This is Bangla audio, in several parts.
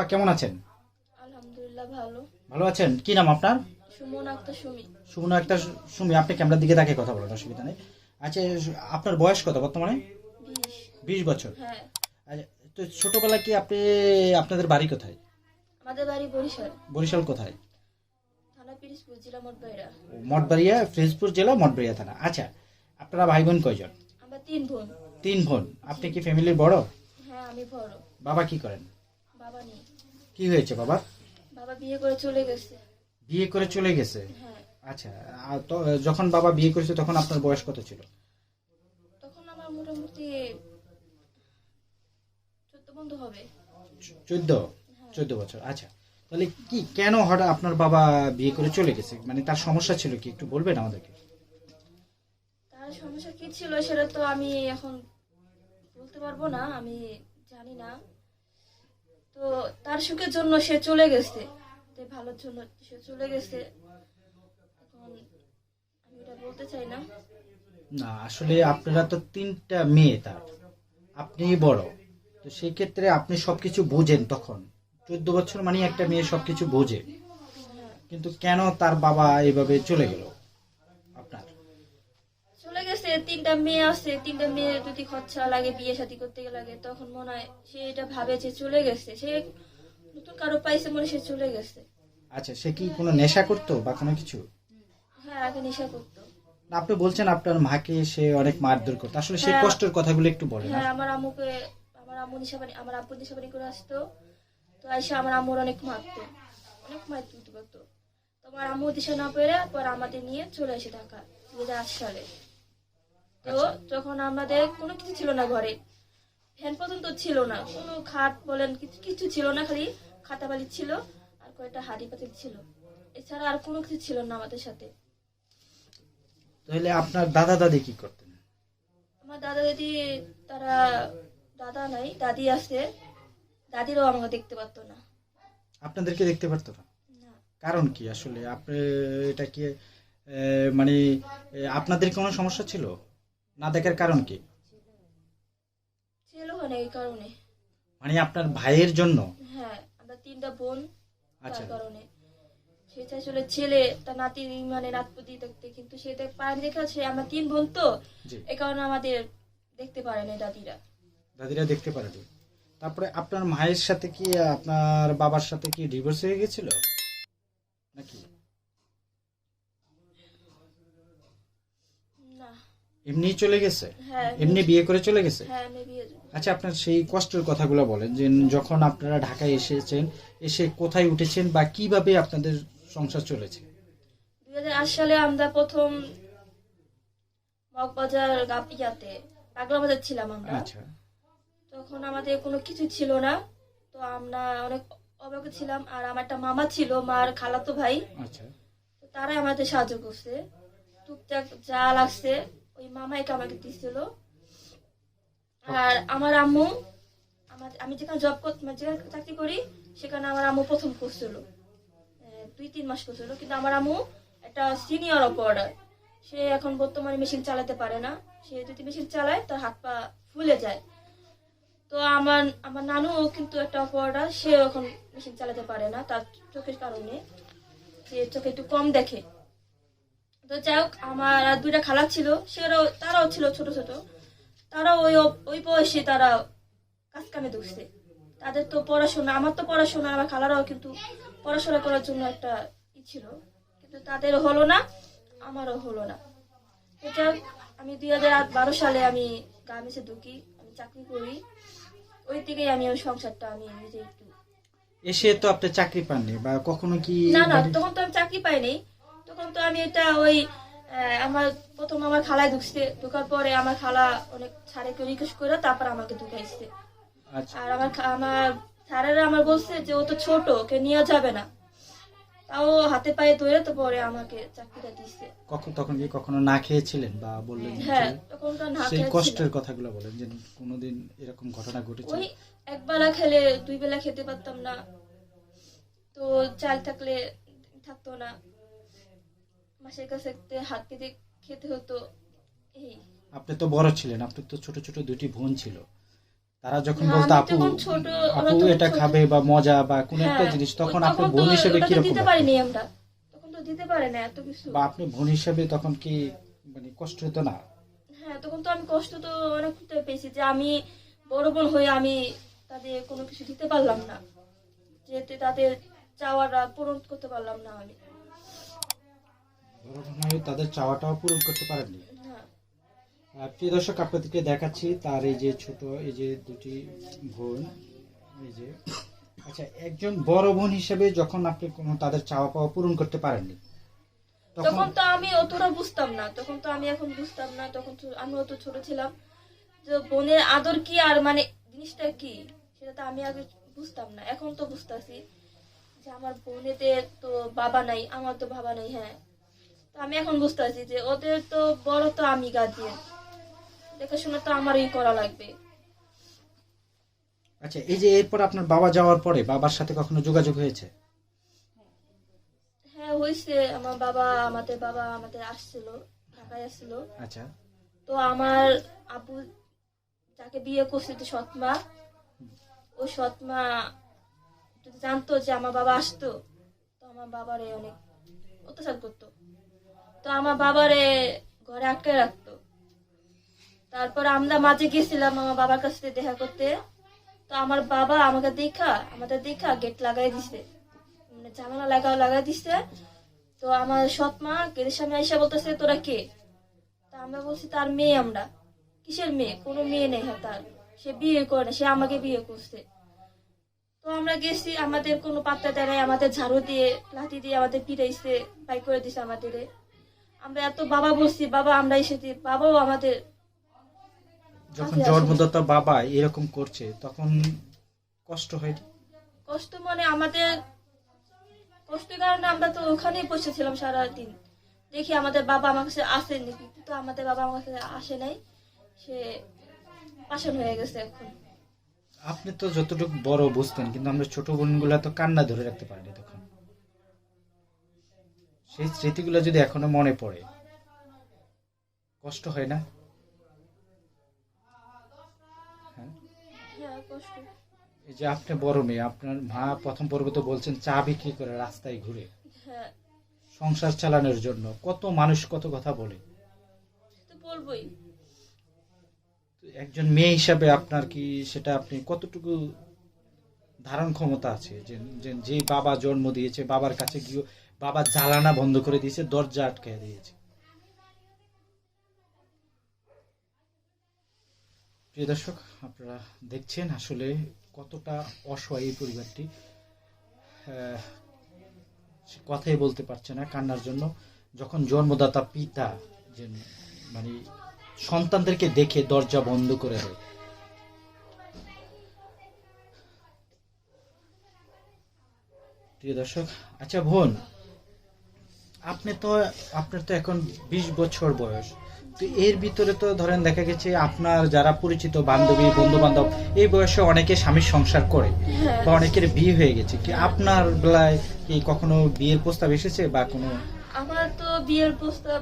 আপা কেমন আছেন? আলহামদুলিল্লাহ ভালো। ভালো আছেন? কি নাম আপনার? সুমন আক্তার সুমি। সুমন একটা সুমি আপনি ক্যামেরার দিকে তাকিয়ে কথা বলেন অসুবিধা নেই। আচ্ছা আপনার বয়স কত বর্তমানে? বিশ। বছর। হ্যাঁ। আচ্ছা তো ছোটবেলায় কি আপনি আপনাদের বাড়ি কোথায়? আমাদের বাড়ি বরিশাল। বরিশাল কোথায়? থানা পিরিসপুর জেলা মোটবাইরা মঠবাড়িয়া ফিরোজপুর জেলা মঠবাড়িয়া থানা। আচ্ছা আপনারা ভাই বোন কয়জন? আমরা তিন বোন। তিন বোন। আপনি কি ফ্যামিলির বড়? হ্যাঁ আমি বড়। বাবা কি করেন? বাবা নেই। কি হয়েছে বাবা? বাবা বিয়ে করে চলে গেছে। বিয়ে করে চলে গেছে? হ্যাঁ। আচ্ছা আর তো যখন বাবা বিয়ে করেছে তখন আপনার বয়স কত ছিল? তখন আমার মোটামুটি চোদ্দ বন্ধু হবে। চোদ্দ? চোদ্দ বছর আচ্ছা। তাহলে কি কেন হঠাৎ আপনার বাবা বিয়ে করে চলে গেছে? মানে তার সমস্যা ছিল কি একটু বলবেন আমাদেরকে? তার সমস্যা কি ছিল সেটা তো আমি এখন বলতে পারব না আমি জানি না। তো তার সুখের জন্য সে চলে গেছে। ভালোর জন্য সে চলে গেছে। এখন আমি এটা বলতে চাই না। না, আসলে আপনারা তো তিনটা মেয়ে তার। আপনি বড়। তো সেই ক্ষেত্রে আপনি সবকিছু বোঝেন তখন। চোদ্দ বছর মানে একটা মেয়ে সবকিছু বোঝে। কিন্তু কেন তার বাবা এভাবে চলে গেল? গেছে তিনটা মেয়ে আছে তিনটা মেয়ে যদি খরচা লাগে বিয়ে শাদী করতে লাগে তখন মনে হয় সে এটা ভাবে যে চলে গেছে। সে নতুন কারও পাইছে মনে সে চলে গেছে। আচ্ছা সে কি কোনো নেশা করতো বা কোনো কিছু? হ্যাঁ আগে নেশা করতো। আপনি বলছেন আপনার মাকে সে অনেক মারধর করতো। আসলে সেই হ্যাঁ। কষ্টের কথাগুলো একটু বলেন হ্যাঁ। আমার আম্মুকে আমার আম্মু নিশাবানি আমার আব্বু নিশাবানি করে আসতো। তো আইসা আমার আম্মুর অনেক মারতো অনেক মার তুলতে পারতো তো আম্মু দিশা না পেরে পর আমাদের নিয়ে চলে আসে ঢাকা দু হাজার আট সালে। তো তখন আমাদের কোনো কিছু ছিল না ঘরে ফ্যান পর্যন্ত ছিল না কোনো খাট বলেন কিছু কিছু ছিল না খালি খাতা বালি ছিল আর কয়েকটা হাড়ি পাতিল ছিল। এছাড়া আর কোনো কিছু ছিল না আমাদের সাথে। তাহলে আপনার দাদা দাদি কি করতেন? আমার দাদা দাদি তারা দাদা নাই দাদি আছে। দাদিরাও আমাকে দেখতে পারতো না। আপনাদেরকে দেখতে পারতো না? না। কারণ কি? আসলে আপনি এটা কি মানে আপনাদের কোনো সমস্যা ছিল? না দেখার কারণ কি? ছিল না এই কারণে। মানে আপনার ভাইয়ের জন্য? হ্যাঁ আমরা তিনটা বোন আচ্ছা। তার কারণে। সে চাইছিল ছেলে তার নাতি মানে নাতপুতি দেখতে কিন্তু সে দেখ পায়নি দেখে সে আমরা তিন বোন তো। জি। এই কারণে আমাদের দেখতে পারে না দাদিরা। দাদিরা দেখতে পারেনি তারপরে আপনার মায়ের সাথে কি আপনার বাবার সাথে কি ডিভোর্স হয়ে গেছিল? নাকি না এমনি চলে গেছে? হ্যাঁ এমনি বিয়ে করে চলে গেছে? হ্যাঁ আমি বিয়ে আচ্ছা আপনার সেই কষ্টের কথাগুলো বলেন যে যখন আপনারা ঢাকায় এসেছেন এসে কোথায় উঠেছেন বা কীভাবে আপনাদের সংসার চলেছে? দুই হাজার আট সালে আমরা প্রথম মগবাজার গাপিয়াতে পাগলা বাজার ছিলাম আমরা। আচ্ছা। তখন আমাদের কোনো কিছু ছিল না তো আমরা অনেক অবাক ছিলাম আর আমার একটা মামা ছিল মার খালাতো ভাই। আচ্ছা। তারাই আমাদের সাহায্য করছে। টুকটাক যা লাগছে ওই মামাইকে আমাকে দিছিল। আর আমার আম্মু আমার আমি যেখানে জব করতে মানে যেখানে চাকরি করি সেখানে আমার আম্মু প্রথম করছিল। দুই তিন মাস করছিল। কিন্তু আমার আম্মু একটা সিনিয়র অপারেটর সে এখন বর্তমানে মেশিন চালাতে পারে না। সে যদি মেশিন চালায় তার হাত পা ফুলে যায়। তো আমার আমার নানু কিন্তু একটা অপারেটর সে এখন মেশিন চালাতে পারে না তার চোখের কারণে। সে চোখে একটু কম দেখে। তো যাই হোক আমার আর দুইটা খালা ছিল সেরাও তারাও ছিল ছোট ছোট। তারাও ওই ওই বয়সে তারা কাজ কামে ধরছে তাদের তো পড়াশোনা আমার তো পড়াশোনা আমার খালারাও কিন্তু পড়াশোনা করার জন্য একটা ই ছিল। কিন্তু তাদেরও হলো না আমারও হলো না। হোক, আমি দুই হাজার বারো সালে আমি গার্মেন্টসে ঢুকি আমি চাকরি করি। ওই থেকেই আমি ওই সংসারটা আমি নিজে একটু এসে তো আপনি চাকরি পাননি বা কখনো কি না না তখন তো আমি চাকরি পাইনি তখন তো আমি এটা ওই আমার প্রথম আমার খালায় ঢুকছে ঢোকার পরে আমার খালা অনেক স্যারেকে রিকোয়েস্ট করে তারপর আমাকে ঢুকাইছে। আচ্ছা। আর আমার আমার স্যারেরা আমার বলছে যে ও তো ছোট ওকে নিয়ে যাবে না। তাও হাতে পায়ে ধরে তো পরে আমাকে চাকরিটা দিচ্ছে কখন তখন কি কখনো না খেয়েছিলেন বা বললেন হ্যাঁ তখন তো না সেই কষ্টের কথাগুলো বলেন যে কোনোদিন এরকম ঘটনা ঘটেছে? ওই এক বেলা খেলে দুই বেলা খেতে পারতাম না। তো চাল থাকলে থাকতো না। মাসের কাছে একটা হাত পেতে খেতে হতো। এই। আপনি তো বড় ছিলেন আপনি তো ছোট ছোট দুটি বোন ছিল। তারা যখন বলতো আপু তখন আপু এটা খাবে বা মজা বা কোনো একটা হ্যাঁ, জিনিস তখন আপনি বোন হিসেবে ওটা তো কীরকম দিতে? পারিনি আমরা। তখন তো দিতে পারে না এত কিছু। বা আপনি বোন হিসেবে তখন কি মানে কষ্ট হতো না? হ্যাঁ তখন তো আমি কষ্ট তো অনেক পেয়েছি যে আমি বড় বোন হয়ে আমি তাদের কোনো কিছু দিতে পারলাম না। যেতে তাদের চাওয়াটা পূরণ করতে পারলাম না আমি। হয়ে তাদের চাওয়াটাও পূরণ করতে পারেননি। হ্যাঁ। প্রিয় দর্শক আপনাদেরকে দেখাচ্ছি তার এই যে ছোট এই যে দুটি বোন এই যে আচ্ছা একজন বড় বোন হিসেবে যখন আপনি কোনো তাদের চাওয়া পাওয়া পূরণ করতে পারেননি তখন তো আমি অতটা বুঝতাম না তখন তো আমি এখন বুঝতাম না তখন তো আমি অত ছোট ছিলাম। যে বোনের আদর কি আর মানে জিনিসটা কি সেটা তো আমি আগে বুঝতাম না এখন তো বুঝতাছি। যে আমার বোনেদের তো বাবা নাই আমার তো বাবা নাই হ্যাঁ। তো আমি এখন বুঝতেছি যে ওদের তো বড় তো আমি গার্জিয়ান দেখাশোনা তো আমারই করা লাগবে। আচ্ছা এই যে এরপর আপনার বাবা যাওয়ার পরে বাবার সাথে কখনো যোগাযোগ হয়েছে? হ্যাঁ হয়েছে। আমার বাবা আমাদের বাবা আমাদের আসছিল ঢাকায় আসছিল। আচ্ছা। তো আমার আব্বু যাকে বিয়ে করছে যে সৎমা ওই সৎমা যদি জানতো যে আমার বাবা আসতো তো আমার বাবারে অনেক অত্যাচার করতো। তো আমার বাবারে ঘরে আটকে রাখতো। তারপর আমরা মাঝে গেছিলাম আমার বাবার কাছ দেখা করতে। তো আমার বাবা আমাকে দেখা আমাদের দেখা গেট লাগাই দিছে। মানে জামানা লাগা লাগাই দিছে। তো আমার সৎ মা গেটের সামনে এসে বলতেছে তোরা কে? তা আমরা বলছি তার মেয়ে আমরা। কিসের মেয়ে? কোনো মেয়ে নেই হ্যাঁ তার। সে বিয়ে করে না, সে আমাকে বিয়ে করছে। তো আমরা গেছি আমাদের কোনো পাত্তা দেয় নাই আমাদের ঝাড়ু দিয়ে লাঠি দিয়ে আমাদের পিটাইছে বাই করে দিছে আমাদের আমরা এত বাবা বলছি বাবা আমরা এসেছি বাবাও আমাদের যখন জন্মদাতা বাবা এরকম করছে তখন কষ্ট হয়? কষ্ট মানে আমাদের কষ্টের কারণে আমরা তো ওখানেই বসেছিলাম সারাদিন। দেখি আমাদের বাবা আমার কাছে আসে নাকি তো আমাদের বাবা আমার কাছে আসে নাই। সে পাশন হয়ে গেছে এখন। আপনি তো যতটুকু বড় বুঝতেন কিন্তু আমরা ছোট বোনগুলা তো কান্না ধরে রাখতে পারিনি তখন। সেই স্মৃতিগুলো যদি এখনও মনে পড়ে কষ্ট হয় না? হ্যাঁ? হ্যাঁ এই যে আপনি বড় মেয়ে আপনার মা প্রথম পর্বে তো বলছেন চা বিক্রি করে রাস্তায় ঘুরে? হ্যাঁ। সংসার চালানোর জন্য। কত মানুষ কত কথা বলে। বলবোই। একজন মেয়ে হিসাবে আপনার কি সেটা আপনি কতটুকু ধারণ ক্ষমতা আছে? যে- যে বাবা জন্ম দিয়েছে বাবার কাছে গিয়ে বাবা জ্বালানা বন্ধ করে দিয়েছে, দরজা আটকে দিয়েছে। প্রিয় দর্শক, আপনারা দেখছেন আসলে কতটা অসহায় এই পরিবারটি। কথাই বলতে পারছে না কান্নার জন্য। যখন জন্মদাতা পিতা যে মানে সন্তানদেরকে দেখে দরজা বন্ধ করে দেয়। প্রিয় দর্শক আচ্ছা বোন আপনি তো আপনার তো এখন বিশ বছর বয়স। তো এর ভিতরে তো ধরেন দেখা গেছে আপনার যারা পরিচিত বান্ধবী বন্ধু বান্ধব এই বয়সে অনেকে স্বামীর সংসার করে হ্যাঁ। বা অনেকের বিয়ে হয়ে গেছে। কি আপনার বেলায় কি কখনো বিয়ের প্রস্তাব এসেছে বা কোনো? আমার তো বিয়ের প্রস্তাব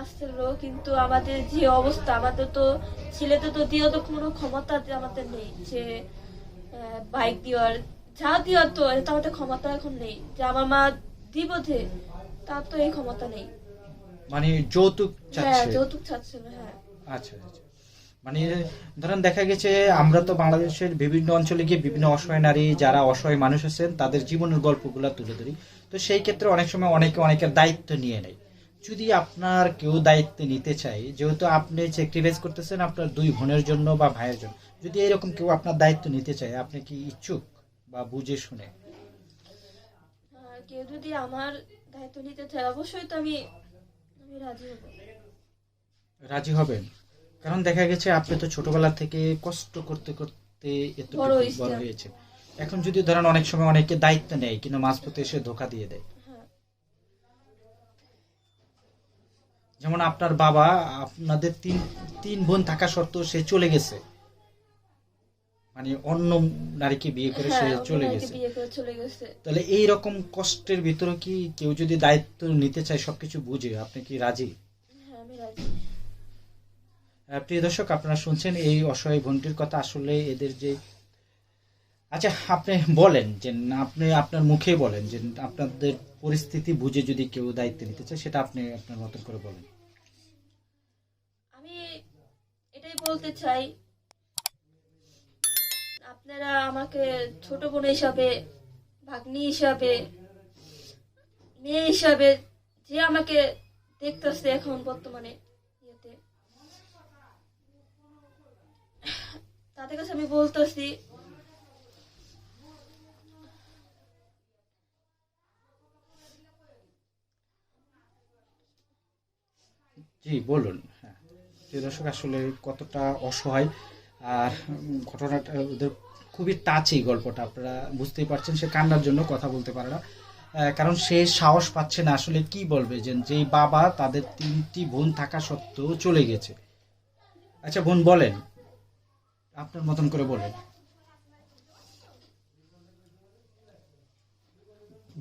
আসছিল কিন্তু আমাদের যে অবস্থা আমাদের তো ছেলেদের তো দিয়ে তো কোনো ক্ষমতা আমাদের নেই যে বাইক দেওয়ার যা দেওয়ার তো এটা আমাদের ক্ষমতা এখন নেই। যে আমার মা দিব যে তার তো এই ক্ষমতা নেই। মানে যৌতুক হ্যাঁ চাচ্ছে যৌতুক চাচ্ছিল হ্যাঁ। আচ্ছা আচ্ছা। মানে ধরেন দেখা গেছে আমরা তো বাংলাদেশের বিভিন্ন অঞ্চলে গিয়ে বিভিন্ন অসহায় নারী যারা অসহায় মানুষ আছেন তাদের জীবনের গল্পগুলো তুলে ধরি। তো সেই ক্ষেত্রে অনেক সময় অনেকে অনেকের দায়িত্ব নিয়ে নেয়। যদি আপনার কেউ দায়িত্ব নিতে চায় যেহেতু আপনি স্যাক্রিফাইস করতেছেন আপনার দুই বোনের জন্য বা ভাইয়ের জন্য যদি এরকম কেউ আপনার দায়িত্ব নিতে চায় আপনি কি ইচ্ছুক বা বুঝে শুনে? কেউ যদি আমার দায়িত্ব নিতে চায় অবশ্যই তো আমি আমি রাজি হব। রাজি হবেন? কারণ দেখা গেছে আপনি তো ছোটবেলা থেকে কষ্ট করতে করতে এত বড় হয়েছে এখন যদি ধরেন অনেক সময় অনেকে দায়িত্ব নেয় কিন্তু মাঝপথে এসে ধোকা দিয়ে দেয়। হ্যাঁ। যেমন আপনার বাবা আপনাদের তিন তিন বোন থাকা সত্ত্বেও সে চলে গেছে। মানে অন্য নারীকে বিয়ে করে সে হ্যাঁ চলে গেছে। তাহলে এই রকম কষ্টের ভিতরে কি কেউ যদি দায়িত্ব নিতে চায় সবকিছু বুঝে আপনি কি রাজি? হ্যাঁ প্রিয় দর্শক আপনারা শুনছেন এই অসহায় বোনটির কথা। আসলে এদের যে আচ্ছা আপনি বলেন যে আপনি আপনার মুখে বলেন যে আপনাদের পরিস্থিতি বুঝে যদি কেউ দায়িত্ব নিতে চায় সেটা আপনি আপনার মতন করে বলেন। আমি এটাই বলতে চাই আপনারা আমাকে ছোট বোন হিসাবে, ভাগ্নি হিসাবে, মেয়ে হিসাবে যে আমাকে দেখতেছে এখন বর্তমানে ইয়েতে, তাদের কাছে আমি বলতেছি, জি, বলুন। হ্যাঁ। দর্শক, আসলে কতটা অসহায় আর ঘটনাটা ওদের খুবই টাচি গল্পটা, আপনারা বুঝতেই পারছেন, সে কান্নার জন্য কথা বলতে পারে না। কারণ সে সাহস পাচ্ছে না, আসলে কি বলবে? যে যেই বাবা তাদের তিনটি বোন থাকা সত্ত্বেও চলে গেছে। আচ্ছা বোন বলেন, আপনার মতন করে বলেন।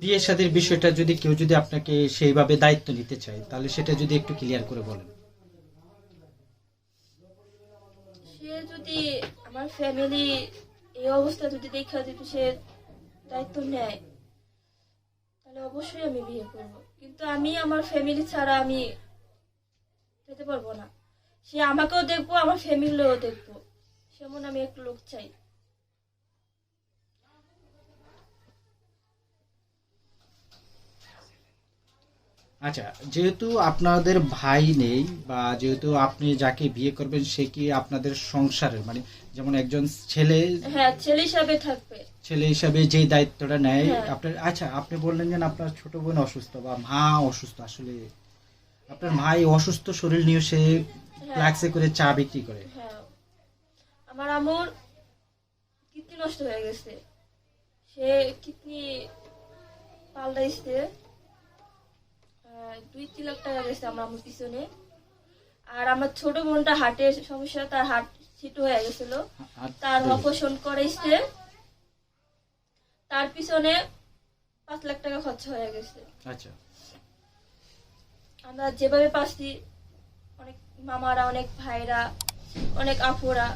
বিয়ে শাদীর বিষয়টা যদি কেউ যদি আপনাকে সেইভাবে দায়িত্ব নিতে চায়, তাহলে সেটা যদি একটু ক্লিয়ার করে বলেন। সে যদি আমার ফ্যামিলি এই অবস্থা যদি দেখা যদি সে দায়িত্ব নেয়, তাহলে অবশ্যই আমি বিয়ে করব। কিন্তু আমি আমার ফ্যামিলি ছাড়া আমি যেতে পারব না। সে আমাকেও দেখব, আমার ফ্যামিলিও দেখব। সেমন আমি একটু লোক চাই। আচ্ছা যেহেতু আপনাদের ভাই নেই বা যেহেতু আপনি যাকে বিয়ে করবেন সে কি আপনাদের সংসারের? মানে যেমন একজন ছেলে হ্যাঁ ছেলে হিসাবে থাকবে। ছেলে হিসাবে যে দায়িত্বটা নেয় হ্যাঁ। আপনার আচ্ছা আপনি বললেন যে আপনার ছোট বোন অসুস্থ বা মা অসুস্থ আসলে। আপনার ভাই অসুস্থ শরীর নিয়ে সে ফ্ল্যাক্সে করে চা বিক্রি করে। হ্যাঁ। আমার আমর কিডনি নষ্ট হয়ে গেছে। সে কিডনি পাল্টাইছে। দুই তিন লাখ টাকা গেছে আমার আমর পিছনে। আর আমার ছোট বোনটা হার্টের সমস্যা তার হার্ট ছিটু হয়ে গেছিল। তার অপারেশন করাইছে। তার পিছনে পাঁচ লাখ টাকা খরচ হয়ে গেছে। আচ্ছা। আমরা যেভাবে পাচ্ছি অনেক মামারা অনেক ভাইরা অনেক আপুরা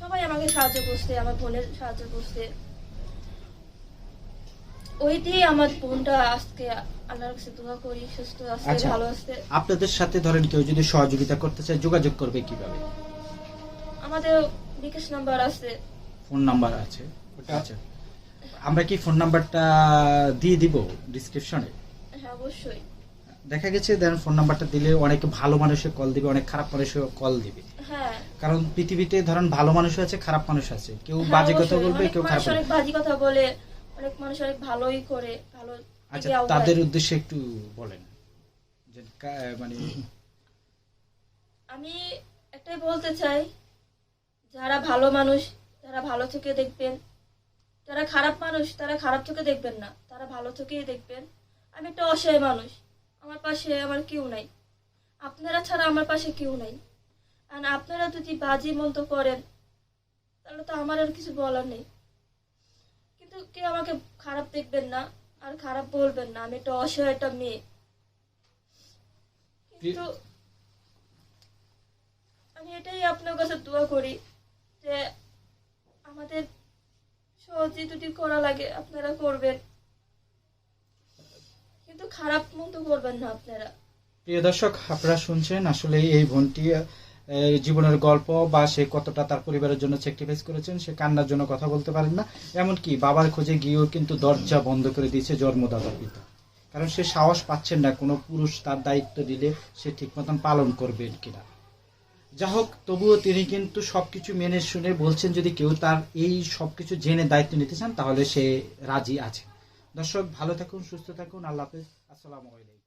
সবাই আমাকে সাহায্য করছে আমার বোনের সাহায্য করছে। ওই দিয়ে আমার বোনটা আজকে আল্লাহর কাছে দোয়া করি সুস্থ আছে আচ্ছা। ভালো আছে। আপনাদের সাথে ধরেন কেউ যদি সহযোগিতা করতে চায় যোগাযোগ করবে কীভাবে? আমাদের বিকাশ নাম্বার আছে। ফোন নাম্বার আছে। আচ্ছা আমরা কি ফোন নাম্বারটা দিয়ে দিব ডিসক্রিপশনে? হ্যাঁ অবশ্যই। দেখা গেছে দেন ফোন নাম্বারটা দিলে অনেক ভালো মানুষের কল দিবে অনেক খারাপ মানুষের কল দিবে। হ্যাঁ। কারণ পৃথিবীতে ধরেন ভালো মানুষ আছে খারাপ মানুষ আছে। কেউ হ্যাঁ, বাজে কথা অবশ্যই। বলবে অনেক কেউ খারাপ মানুষ অনেক বলবে। কথা বলে। অনেক মানুষ অনেক ভালোই করে ভালো আচ্ছা তাদের উদ্দেশ্যে একটু বলেন। যে মানে আমি একটাই বলতে চাই যারা ভালো মানুষ তারা ভালো চোখে দেখবেন যারা খারাপ মানুষ তারা খারাপ চোখে দেখবেন না তারা ভালো চোখেই দেখবেন। আমি একটা অসহায় মানুষ আমার পাশে আমার কেউ নাই। আপনারা ছাড়া আমার পাশে কেউ নাই। আর আপনারা যদি বাজি মন্ত করেন তাহলে তো আমার আর কিছু বলার নেই। কিন্তু কেউ আমাকে খারাপ দেখবেন না আর খারাপ বলবেন না। আমি একটা অসহায় একটা মেয়ে। কিন্তু আমি এটাই আপনার কাছে দোয়া করি যে আমাদের সহজে যদি করা লাগে, আপনারা করবেন। কিন্তু খারাপ মতো করবেন না আপনারা। প্রিয় দর্শক, আপনারা শুনছেন আসলে এই বোনটি জীবনের গল্প বা সে কতটা তার পরিবারের জন্য স্যাক্রিফাইস করেছেন, সে কান্নার জন্য কথা বলতে পারেন না। এমনকি বাবার খোঁজে গিয়েও কিন্তু দরজা বন্ধ করে দিয়েছে জন্মদাতা পিতা। কারণ সে সাহস পাচ্ছেন না কোনো পুরুষ তার দায়িত্ব দিলে সে ঠিক মতন পালন করবেন কিনা। যা হোক, তবুও তিনি কিন্তু সবকিছু মেনে শুনে বলছেন, যদি কেউ তার এই সবকিছু জেনে দায়িত্ব নিতে চান, তাহলে সে রাজি আছে। দর্শক, ভালো থাকুন, সুস্থ থাকুন। আল্লাহ হাফেজ। আসসালামু আলাইকুম।